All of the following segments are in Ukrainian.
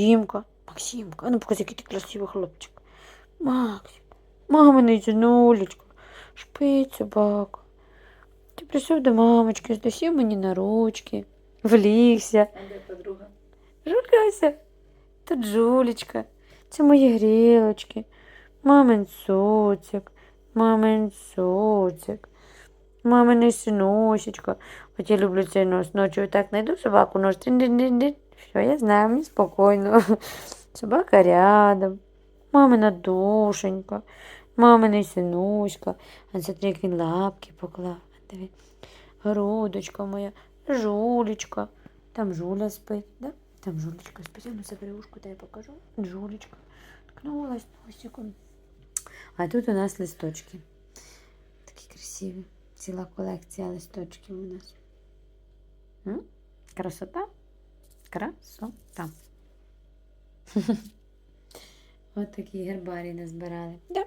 Максимка, Максимка, а ну покажи, який ти красивий хлопчик. Максим, маминий зінулечко, шпить собака. Ти прийшов до мамочки, здосів мені на ручки, влігся. А де подруга? Жулюся, тут Жулечка, це мої грілочки, мамин суцик, мамин суцик, маминий синусечка. От я люблю цей нос. Ночі отак знайду собаку, нос. дин-дин-дин-дин. Все, я знаю, мені спокійно. Собака рядом, мамина душенька, маминий синуська. А це як лапки поклав. Диви. Грудочка моя, жулечка. Там жуля спить, да? Там жулечка спить. А ну забери ушку, та я покажу. Жулечка. Ткнулась носиком. А тут у нас листочки. Такі красиві. Ціла колекція листочків у нас. М? Красота? Красота. От такі гербарії назбирали. Да.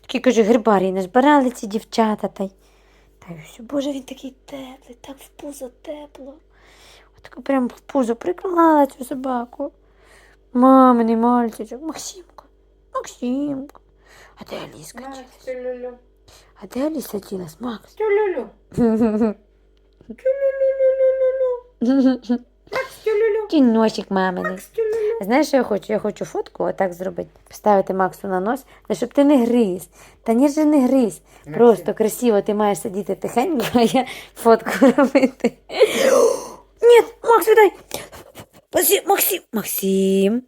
Такі, кажу, гербарії назбирали ці дівчата. Та й, та й все. Боже, він такий теплий, так в пузо тепло. Отако прям в пузо приклала цю собаку. Маминий мальчичок, Максимка, Максимка. А де Аліска ділась? А де Аліса ділась, Макс? Тюлюлю. Тюлюлю. Носик маминий. Знаєш, що я хочу? Я хочу фотку отак зробити. Поставити Максу на нос, та щоб ти не гриз. Та ні же не гриз. Просто красиво ти маєш сидіти тихенько, а я фотку робити. Ні, Макс, віддай! Максим, Максим, Максим.